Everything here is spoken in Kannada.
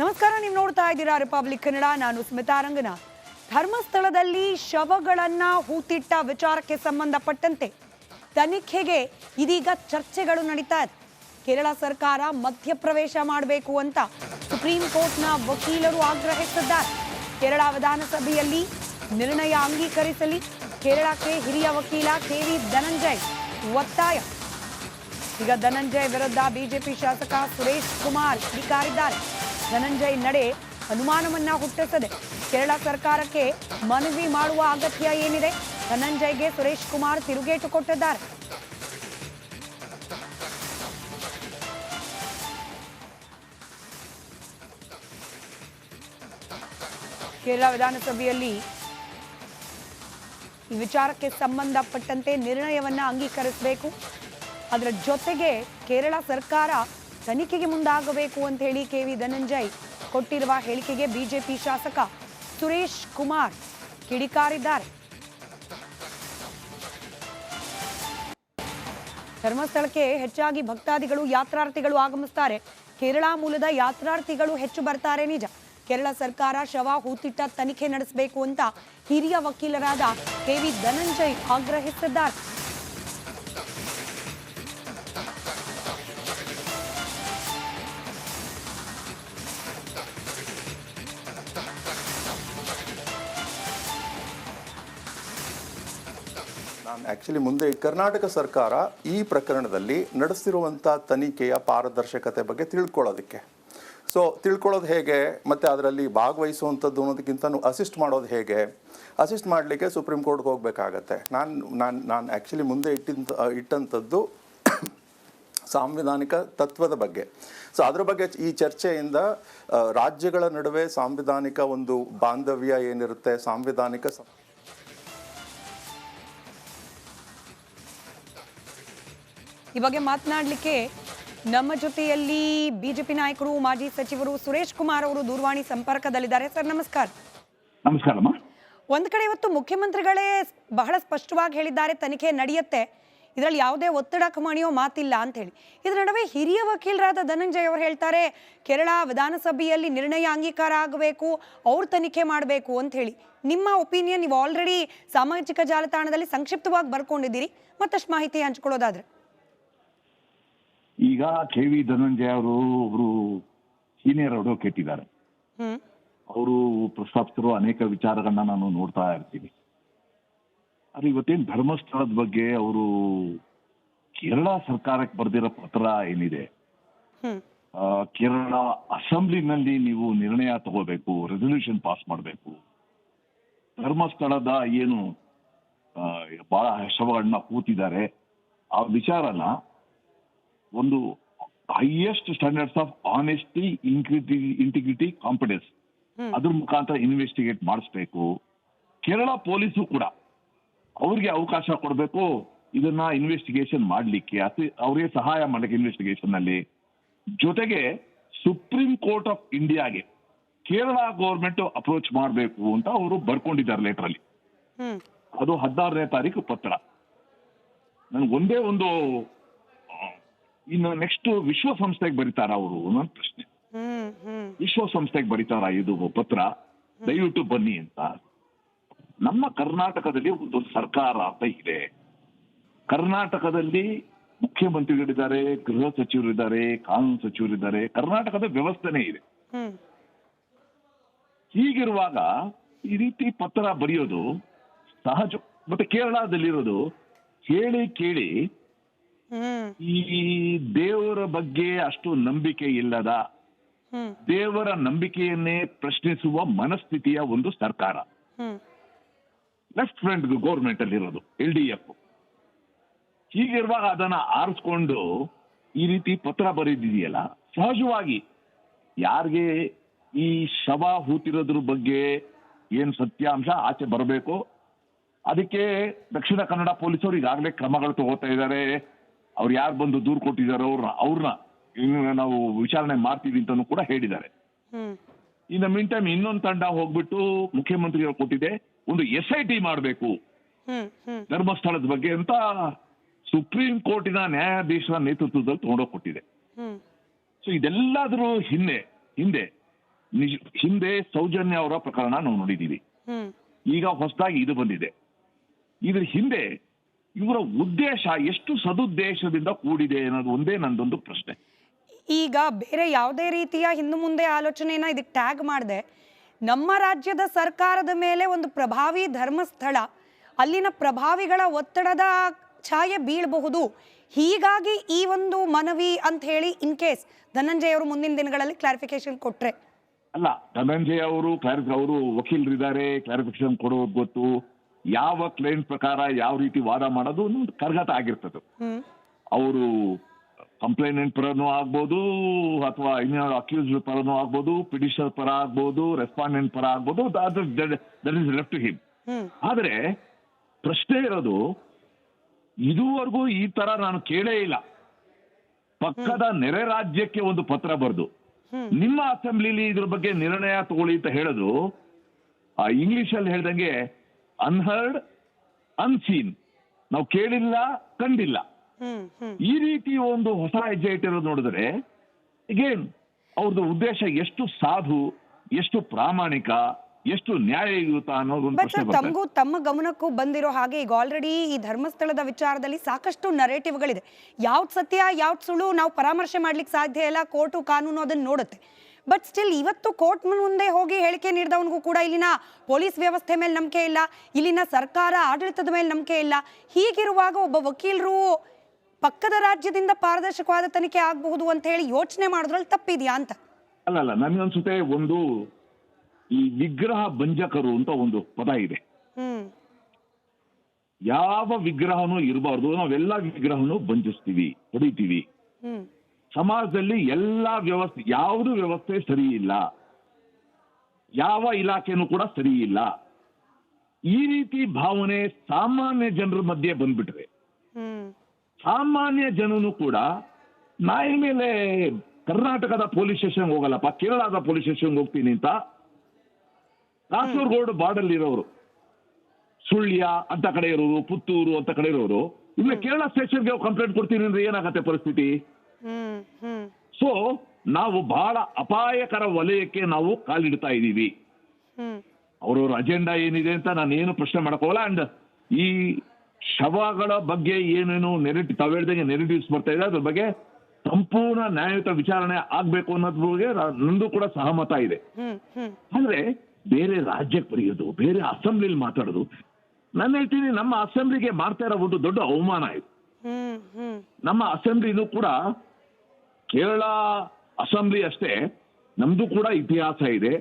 ನಮಸ್ಕಾರ, ನೀವು ನೋಡ್ತಾ ಇದ್ದೀರಾ ರಿಪಬ್ಲಿಕ್ ಕನ್ನಡ ನಾನು ಸ್ಮಿತಾ ರಂಗನ. ಧರ್ಮಸ್ಥಳದಲ್ಲಿ ಶವಗಳನ್ನ ಹೂತಿಟ್ಟ ವಿಚಾರಕ್ಕೆ ಸಂಬಂಧಪಟ್ಟಂತೆ ತನಿಖೆಗೆ ಇದೀಗ ಚರ್ಚೆಗಳು ನಡೀತಾ ಇದೆ. ಕೇರಳ ಸರ್ಕಾರ ಮಧ್ಯಪ್ರವೇಶ ಮಾಡಬೇಕು ಅಂತ ಸುಪ್ರೀಂ ಕೋರ್ಟ್ನ ವಕೀಲರು ಆಗ್ರಹಿಸಿದ್ದಾರೆ. ಕೇರಳ ವಿಧಾನಸಭೆಯಲ್ಲಿ ನಿರ್ಣಯ ಅಂಗೀಕರಿಸಲಿ. ಕೇರಳಕ್ಕೆ ಹಿರಿಯ ವಕೀಲ ಕೆ ವಿ ಧನಂಜಯ್ ಒತ್ತಾಯ. ಈಗ ಧನಂಜಯ್ ವಿರುದ್ಧ ಬಿಜೆಪಿ ಶಾಸಕ ಸುರೇಶ್ ಕುಮಾರ್ ಕಿಡಿಕಾರಿದ್ದಾರೆ ಧನಂಜಯ್ ನಡೆ ಅನುಮಾನವನ್ನ ಹುಟ್ಟಿಸದೆ ಕೇರಳ ಸರ್ಕಾರಕ್ಕೆ ಮನವಿ ಮಾಡುವ ಅಗತ್ಯ ಏನಿದೆ? ಧನಂಜಯ್ಗೆ ಸುರೇಶ್ ಕುಮಾರ್ ತಿರುಗೇಟು ಕೊಟ್ಟಿದ್ದಾರೆ. ಕೇರಳ ವಿಧಾನಸಭೆಯಲ್ಲಿ ಈ ವಿಚಾರಕ್ಕೆ ಸಂಬಂಧಪಟ್ಟಂತೆ ನಿರ್ಣಯವನ್ನ ಅಂಗೀಕರಿಸಬೇಕು. ಅದರ ಜೊತೆಗೆ ಕೇರಳ ಸರ್ಕಾರ ತನಿಖೆಗೆ ಮುಂದಾಗಬೇಕು ಅಂತ ಹೇಳಿ ಕೆ ವಿ ಧನಂಜಯ್ ಕೊಟ್ಟಿರುವ ಹೇಳಿಕೆಗೆ ಬಿಜೆಪಿ ಶಾಸಕ ಸುರೇಶ್ ಕುಮಾರ್ ಕಿಡಿಕಾರಿದ್ದಾರೆ. ಧರ್ಮಸ್ಥಳಕ್ಕೆ ಹೆಚ್ಚಾಗಿ ಭಕ್ತಾದಿಗಳು, ಯಾತ್ರಾರ್ಥಿಗಳು ಆಗಮಿಸ್ತಾರೆ. ಕೇರಳ ಮೂಲದ ಯಾತ್ರಾರ್ಥಿಗಳು ಹೆಚ್ಚು ಬರ್ತಾರೆ ನಿಜ. ಕೇರಳ ಸರ್ಕಾರ ಶವ, ಹೂತಿಟ್ಟ ತನಿಖೆ ನಡೆಸಬೇಕು ಅಂತ ಹಿರಿಯ ವಕೀಲರಾದ ಕೆ ವಿ ಧನಂಜಯ್ ಆಗ್ರಹಿಸಿದ್ದಾರೆ. ಆ್ಯಕ್ಚುಲಿ ಮುಂದೆ ಕರ್ನಾಟಕ ಸರ್ಕಾರ ಈ ಪ್ರಕರಣದಲ್ಲಿ ನಡೆಸಿರುವಂಥ ತನಿಖೆಯ ಪಾರದರ್ಶಕತೆ ಬಗ್ಗೆ ತಿಳ್ಕೊಳ್ಳೋದಕ್ಕೆ. ಸೊ ತಿಳ್ಕೊಳ್ಳೋದು ಹೇಗೆ? ಮತ್ತು ಅದರಲ್ಲಿ ಭಾಗವಹಿಸುವಂಥದ್ದು ಅನ್ನೋದಕ್ಕಿಂತ ಅಸಿಸ್ಟ್ ಮಾಡೋದು ಹೇಗೆ? ಅಸಿಸ್ಟ್ ಮಾಡಲಿಕ್ಕೆ ಸುಪ್ರೀಂ ಕೋರ್ಟ್ಗೆ ಹೋಗಬೇಕಾಗತ್ತೆ. ನಾನು ನಾನು ನಾನು ಆ್ಯಕ್ಚುಲಿ ಮುಂದೆ ಇಟ್ಟಿಂತ, ಇಟ್ಟಂಥದ್ದು ಸಾಂವಿಧಾನಿಕ ತತ್ವದ ಬಗ್ಗೆ. ಸೊ ಅದ್ರ ಬಗ್ಗೆ ಈ ಚರ್ಚೆಯಿಂದ ರಾಜ್ಯಗಳ ನಡುವೆ ಸಾಂವಿಧಾನಿಕ ಒಂದು ಬಾಂಧವ್ಯ ಏನಿರುತ್ತೆ, ಸಾಂವಿಧಾನಿಕ ಈ ಬಗ್ಗೆ ಮಾತನಾಡಲಿಕ್ಕೆ ನಮ್ಮ ಜೊತೆಯಲ್ಲಿ ಬಿಜೆಪಿ ನಾಯಕರು ಮಾಜಿ ಸಚಿವರು ಸುರೇಶ್ ಕುಮಾರ್ ಅವರು ದೂರವಾಣಿ ಸಂಪರ್ಕದಲ್ಲಿದ್ದಾರೆ. ಸರ್ ನಮಸ್ಕಾರ. ನಮಸ್ಕಾರಮ್ಮ ಒಂದ್ ಕಡೆ ಇವತ್ತು ಮುಖ್ಯಮಂತ್ರಿಗಳೇ ಬಹಳ ಸ್ಪಷ್ಟವಾಗಿ ಹೇಳಿದ್ದಾರೆ ತನಿಖೆ ನಡೆಯುತ್ತೆ. ಇದರಲ್ಲಿ ಯಾವುದೇ ಒತ್ತಡ ಕಮಾಣಿಯೋ ಮಾತಿಲ್ಲ ಅಂತ ಹೇಳಿ ಇದರ ನಡುವೆ ಹಿರಿಯ ವಕೀಲರಾದ ಧನಂಜಯ್ ಅವರು ಹೇಳ್ತಾರೆ ಕೇರಳ ವಿಧಾನಸಭೆಯಲ್ಲಿ ನಿರ್ಣಯ ಅಂಗೀಕಾರ ಆಗಬೇಕು ಅವ್ರು ತನಿಖೆ ಮಾಡಬೇಕು ಅಂತ ಹೇಳಿ ನಿಮ್ಮ ಒಪಿನಿಯನ್ ನೀವು ಆಲ್ರೆಡಿ ಸಾಮಾಜಿಕ ಜಾಲತಾಣದಲ್ಲಿ ಸಂಕ್ಷಿಪ್ತವಾಗಿ ಬರ್ಕೊಂಡಿದ್ದೀರಿ. ಮತ್ತಷ್ಟು ಮಾಹಿತಿ ಹಂಚ್ಕೊಳ್ಳೋದಾದ್ರೆ. ಈಗ ಕೆ ವಿ ಧನಂಜಯ ಅವರು ಒಬ್ರು ಸೀನಿಯರ್ ಅಡ್ವೊಕೇಟ್ ಇದ್ದಾರೆ. ಅವರು ಪ್ರಸ್ತಾಪಿಸಿರೋ ಅನೇಕ ವಿಚಾರಗಳನ್ನ ನಾನು ನೋಡ್ತಾ ಇರ್ತೀನಿ. ಅದು ಇವತ್ತೇನು ಧರ್ಮಸ್ಥಳದ ಬಗ್ಗೆ ಅವರು ಕೇರಳ ಸರ್ಕಾರಕ್ಕೆ ಬರೆದಿರೋ ಪತ್ರ ಏನಿದೆ? ಕೇರಳ ಅಸೆಂಬ್ಲಿನಲ್ಲಿ ನೀವು ನಿರ್ಣಯ ತಗೋಬೇಕು ರೆಸೊಲ್ಯೂಷನ್ ಪಾಸ್ ಮಾಡಬೇಕು. ಧರ್ಮಸ್ಥಳದ ಏನು ಬಹಳ ಹೆಸರುಗಳನ್ನ ಕೂತಿದ್ದಾರೆ. ಆ ವಿಚಾರನ ಒಂದು highest standards of honesty integrity integrity confidence hmm. ಅದ್ರ ಮುಖಾಂತರ ಇನ್ವೆಸ್ಟಿಗೇಟ್ ಮಾಡಿಸ್ಬೇಕು. ಕೇರಳ ಪೊಲೀಸು ಕೂಡ ಅವ್ರಿಗೆ ಅವಕಾಶ ಕೊಡಬೇಕು. ಇದನ್ನ ಇನ್ವೆಸ್ಟಿಗೇಷನ್ ಮಾಡ್ಲಿಕ್ಕೆ ಅತಿ ಅವ್ರಿಗೆ ಸಹಾಯ ಮಾಡಲಿಕ್ಕೆ ಇನ್ವೆಸ್ಟಿಗೇಷನ್ ಅಲ್ಲಿ. ಜೊತೆಗೆ ಸುಪ್ರೀಂ ಕೋರ್ಟ್ ಆಫ್ ಇಂಡಿಯಾಗೆ ಕೇರಳ ಗೌರ್ಮೆಂಟ್ ಅಪ್ರೋಚ್ ಮಾಡಬೇಕು ಅಂತ ಅವರು ಬರ್ಕೊಂಡಿದ್ದಾರೆ ಲೆಟರ್ ಅಲ್ಲಿ. ಅದು ಹದಿನಾರನೇ ತಾರೀಕು ಪತ್ರ. ನನ್ಗೆ ಒಂದೇ ಒಂದು ಇನ್ನು ನೆಕ್ಸ್ಟ್ ವಿಶ್ವಸಂಸ್ಥೆಗೆ ಬರೀತಾರ ಅವರು ನನ್ನ ಪ್ರಶ್ನೆ. ವಿಶ್ವಸಂಸ್ಥೆಗೆ ಬರೀತಾರ ಇದು ಪತ್ರ. ದಯವಿಟ್ಟು ಬನ್ನಿ ಅಂತ. ನಮ್ಮ ಕರ್ನಾಟಕದಲ್ಲಿ ಒಂದು ಸರ್ಕಾರ ಅಂತ ಇದೆ. ಕರ್ನಾಟಕದಲ್ಲಿ ಮುಖ್ಯಮಂತ್ರಿಗಳಿದ್ದಾರೆ ಗೃಹ ಸಚಿವರಿದ್ದಾರೆ ಕಾನೂನು ಸಚಿವರಿದ್ದಾರೆ. ಕರ್ನಾಟಕದ ವ್ಯವಸ್ಥೆನೇ ಇದೆ. ಹೀಗಿರುವಾಗ ಈ ರೀತಿ ಪತ್ರ ಬರೆಯೋದು ಸಹಜ. ಮತ್ತೆ ಕೇರಳದಲ್ಲಿರೋದು ಕೇಳಿ ಕೇಳಿ ಈ ದೇವರ ಬಗ್ಗೆ ಅಷ್ಟು ನಂಬಿಕೆ ಇಲ್ಲದ ದೇವರ ನಂಬಿಕೆಯನ್ನೇ ಪ್ರಶ್ನಿಸುವ ಮನಸ್ಥಿತಿಯ ಒಂದು ಸರ್ಕಾರ. ಲೆಫ್ಟ್ ಫ್ರಂಟ್ ಗೌರ್ಮೆಂಟ್ ಅಲ್ಲಿರೋದು ಎಲ್ ಡಿ ಎಫ್ ಹೀಗಿರುವಾಗ ಅದನ್ನ ಆರಿಸ್ಕೊಂಡು ಈ ರೀತಿ ಪತ್ರ ಬರೆದಿದೆಯಲ್ಲ ಸಹಜವಾಗಿ ಯಾರಿಗೆ ಈ ಶವ ಹೂತಿರೋದ್ರ ಬಗ್ಗೆ ಏನ್ ಸತ್ಯಾಂಶ ಆಚೆ ಬರಬೇಕು ಅದಕ್ಕೆ ದಕ್ಷಿಣ ಕನ್ನಡ ಪೊಲೀಸರು ಈಗಾಗಲೇ ಕ್ರಮಗಳು ತಗೋತಾ ಇದ್ದಾರೆ. ಅವ್ರು ಯಾರು ಬಂದು ದೂರು ಕೊಟ್ಟಿದ್ದಾರೆ ಅವ್ರನ್ನ ಅವ್ರನ್ನ ಇನ್ನು ನಾವು ವಿಚಾರಣೆ ಮಾಡ್ತೀವಿ ಅಂತಾನು ಕೂಡ ಹೇಳಿದ್ದಾರೆ. ಇನ್ನ ಮಿನ್ ಮೀನ್ ಟೈಮ್ ಇನ್ನೊಂದು ತಂಡ ಹೋಗ್ಬಿಟ್ಟು ಮುಖ್ಯಮಂತ್ರಿಗಳು ಕೊಟ್ಟಿದೆ ಒಂದು ಎಸ್ ಐ ಟಿ ಮಾಡಬೇಕು. ಧರ್ಮಸ್ಥಳದ ಬಗ್ಗೆ ಅಂತ ಸುಪ್ರೀಂ ಕೋರ್ಟಿನ ನ್ಯಾಯಾಧೀಶರ ನೇತೃತ್ವದಲ್ಲಿ ತಗೊಂಡೋಗಿ ಕೊಟ್ಟಿದೆ. ಸೊ ಇದೆಲ್ಲಾದ್ರೂ ಹಿಂದೆ ಹಿಂದೆ ಹಿಂದೆ ಸೌಜನ್ಯ ಅವರ ಪ್ರಕರಣ ನಾವು ನೋಡಿದ್ದೀವಿ. ಈಗ ಹೊಸದಾಗಿ ಇದು ಬಂದಿದೆ. ಇದ್ರ ಹಿಂದೆ ಇವರ ಉದ್ದೇಶ ಎಷ್ಟು ಸದುದ್ದೇಶದಿಂದ ಕೂಡಿದೆ ಅನ್ನೋದು ಒಂದೇ ನಂದೊಂದು ಪ್ರಶ್ನೆ. ಈಗ ಬೇರೆ ಯಾವುದೇ ರೀತಿಯ ಹಿಂದೆ ಮುಂದೆ ಆಲೋಚನೆಯನ್ನ ಇದಕ್ಕೆ ಟ್ಯಾಗ್ ಮಾಡಿದೆ ನಮ್ಮ ರಾಜ್ಯದ ಸರ್ಕಾರದ ಮೇಲೆ ಒಂದು ಪ್ರಭಾವಿ ಧರ್ಮಸ್ಥಳ ಅಲ್ಲಿನ ಪ್ರಭಾವಿಗಳ ಒತ್ತಡದ ಛಾಯೆ ಬೀಳಬಹುದು. ಹೀಗಾಗಿ ಈ ಒಂದು ಮನವಿ ಅಂತ ಹೇಳಿ ಇನ್ ಕೇಸ್ ಧನಂಜಯ ಅವರು ಮುಂದಿನ ದಿನಗಳಲ್ಲಿ ಕ್ಲಾರಿಫಿಕೇಶನ್ ಕೊಟ್ರೆ. ಅಲ್ಲ ಧನಂಜಯ ಅವರು ಅವರು ವಕೀಲರಿದ್ದಾರೆ ಕ್ಲಾರಿಫಿಕೇಶನ್ ಕೊಡೋದು ಗೊತ್ತು. ಯಾವ ಕ್ಲೈಂಟ್ ಪ್ರಕಾರ ಯಾವ ರೀತಿ ವಾದ ಮಾಡೋದು ಒಂದು ಕರ್ಗತ ಆಗಿರ್ತದೆ. ಅವರು ಕಂಪ್ಲೇನೆಂಟ್ ಪರನೂ ಆಗ್ಬೋದು ಅಥವಾ ಇನ್ಯಾವ ಅಕ್ಯೂಸ್ ಪರನೂ ಆಗ್ಬೋದು ಪಿಟಿಷನ್ ಪರ ಆಗ್ಬೋದು ರೆಸ್ಪಾಂಡೆಂಟ್ ಪರ ಆಗ್ಬೋದು that is left to him. ಆದರೆ ಪ್ರಶ್ನೆ ಇರೋದು ಇದುವರೆಗೂ ಈ ತರ ನಾನು ಕೇಳೇ ಇಲ್ಲ. ಪಕ್ಕದ ನೆರೆ ರಾಜ್ಯಕ್ಕೆ ಒಂದು ಪತ್ರ ಬರೆದು ನಿಮ್ಮ ಅಸೆಂಬ್ಲಿಲಿ ಇದ್ರ ಬಗ್ಗೆ ನಿರ್ಣಯ ತಗೊಳ್ಳಿ ಅಂತ ಹೇಳೋದು ಆ ಇಂಗ್ಲಿಷ್ ಅಲ್ಲಿ ಹೇಳ್ದಂಗೆ ಅನ್ಹರ್ಡ್ ಅನ್ಸೀನ್ ನಾವು ಕೇಳಿಲ್ಲ ಕಂಡಿಲ್ಲ. ಈ ರೀತಿ ಒಂದು ಹೊಸ ಹೆಜ್ಜೆ ಇಟ್ಟಿರೋದು ನೋಡಿದ್ರೆ ಅಗೇನ್ ಅವ್ರದ್ದು ಉದ್ದೇಶ ಎಷ್ಟು ಸಾಧು ಎಷ್ಟು ಪ್ರಾಮಾಣಿಕ ಎಷ್ಟು ನ್ಯಾಯಯುತ ಅನ್ನೋದು ತಮಗೂ ತಮ್ಮ ಗಮನಕ್ಕೂ ಬಂದಿರೋ ಹಾಗೆ ಈಗ ಆಲ್ರೆಡಿ ಈ ಧರ್ಮಸ್ಥಳದ ವಿಚಾರದಲ್ಲಿ ಸಾಕಷ್ಟು ನರೇಟಿವ್ಗಳಿದೆ ಯಾವ್ದು ಸತ್ಯ ಯಾವ್ದು ಸುಳ್ಳು ನಾವು ಪರಾಮರ್ಶೆ ಮಾಡ್ಲಿಕ್ಕೆ ಸಾಧ್ಯ ಇಲ್ಲ ಕೋರ್ಟು ಕಾನೂನು ಅದನ್ನ ನೋಡುತ್ತೆ. ಬಟ್ ಸ್ಟಿಲ್ ಇವತ್ತು ಕೋರ್ಟ್ ಮುಂದೆ ಹೋಗಿ ಹೇಳಿಕೆ ನೀಡಿದವನಿಗೂ ಕೂಡ ಇಲ್ಲಿನ ಪೊಲೀಸ್ ವ್ಯವಸ್ಥೆ ಮೇಲೆ ನಂಬಿಕೆ ಇಲ್ಲ. ಇಲ್ಲಿನ ಸರ್ಕಾರ ಆಡಳಿತದ ಮೇಲೆ ನಂಬಿಕೆ ಇಲ್ಲ. ಹೀಗಿರುವಾಗ ಒಬ್ಬ ವಕೀಲರು ಪಕ್ಕದ ರಾಜ್ಯದಿಂದ ಪಾರದರ್ಶಕವಾದ ತನಿಖೆ ಆಗಬಹುದು ಅಂತ ಹೇಳಿ ಯೋಚನೆ ಮಾಡೋದ್ರಲ್ಲಿ ತಪ್ಪಿದ್ಯಾ ಅಂತ? ಅಲ್ಲ ಅಲ್ಲ ನನಗನ್ಸುತ್ತೆ ಒಂದು ಈ ವಿಗ್ರಹ ಭಂಜಕರು ಅಂತ ಒಂದು ಪದ ಇದೆ. ಯಾವ ವಿಗ್ರಹನೂ ಇರಬಾರ್ದು. ನಾವೆಲ್ಲ ವಿಗ್ರಹನೂ ಭಂಜಿಸ್ತೀವಿ ಹೊಡಿತೀವಿ. ಸಮಾಜದಲ್ಲಿ ಎಲ್ಲಾ ವ್ಯವಸ್ಥೆ ಯಾವುದು ವ್ಯವಸ್ಥೆ ಸರಿ ಇಲ್ಲ ಯಾವ ಇಲಾಖೆನೂ ಕೂಡ ಸರಿ ಇಲ್ಲ ಈ ರೀತಿ ಭಾವನೆ ಸಾಮಾನ್ಯ ಜನರ ಮಧ್ಯೆ ಬಂದ್ಬಿಟ್ರೆ ಸಾಮಾನ್ಯ ಜನನು ಕೂಡ ನಾಯಿ ಮೇಲೆ ಕರ್ನಾಟಕದ ಪೊಲೀಸ್ ಸ್ಟೇಷನ್ ಹೋಗಲ್ಲಪ್ಪ ಕೇರಳದ ಪೊಲೀಸ್ ಸ್ಟೇಷನ್ ಹೋಗ್ತೀನಿ ಅಂತ ಕಾಸರಗೋಡು ಬಾರ್ಡರ್ ಇರೋರು ಸುಳ್ಯ ಅಂತ ಕಡೆ ಇರೋರು ಪುತ್ತೂರು ಅಂತ ಕಡೆ ಇರೋರು ಇಲ್ಲ ಕೇರಳ ಸ್ಟೇಷನ್ಗೆ ಕಂಪ್ಲೇಂಟ್ ಕೊಡ್ತೀನಿ ಅಂದ್ರೆ ಏನಾಗತ್ತೆ ಪರಿಸ್ಥಿತಿ? ಸೊ ನಾವು ಬಹಳ ಅಪಾಯಕರ ವಲಯಕ್ಕೆ ನಾವು ಕಾಲಿಡ್ತಾ ಇದ್ದೀವಿ. ಅವರವ್ರ ಅಜೆಂಡಾ ಏನಿದೆ ಅಂತ ನಾನು ಏನು ಪ್ರಶ್ನೆ ಮಾಡಕೋಲ್ಲ ಅಂಡ್ ಈ ಶವಗಳ ಬಗ್ಗೆ ಏನೇನು ನೆರೆಟಿವ್ ತಾವು ಹೇಳ್ದಂಗೆ ನೆರೆಟಿವ್ಸ್ ಬರ್ತಾ ಇದೆ ಅದ್ರ ಬಗ್ಗೆ ಸಂಪೂರ್ಣ ನ್ಯಾಯಯುತ ವಿಚಾರಣೆ ಆಗ್ಬೇಕು ಅನ್ನೋದ್ರ ಬಗ್ಗೆ ನಂದು ಕೂಡ ಸಹಮತ ಇದೆ. ಅಂದ್ರೆ ಬೇರೆ ರಾಜ್ಯಕ್ಕೆ ಬರೆಯೋದು ಬೇರೆ ಅಸೆಂಬ್ಲಿಲಿ ಮಾತಾಡೋದು. ನಾನು ಹೇಳ್ತೀನಿ ನಮ್ಮ ಅಸೆಂಬ್ಲಿಗೆ ಮಾಡ್ತಾ ಇರೋ ಒಂದು ದೊಡ್ಡ ಅವಮಾನ ಇದು. ನಮ್ಮ ಅಸೆಂಬ್ಲಿನೂ ಕೂಡ ಕೇರಳ ಅಸೆಂಬ್ಲಿ ಅಷ್ಟೇ. ನಮ್ದು ಕೂಡ ಇತಿಹಾಸ ಇದೆ.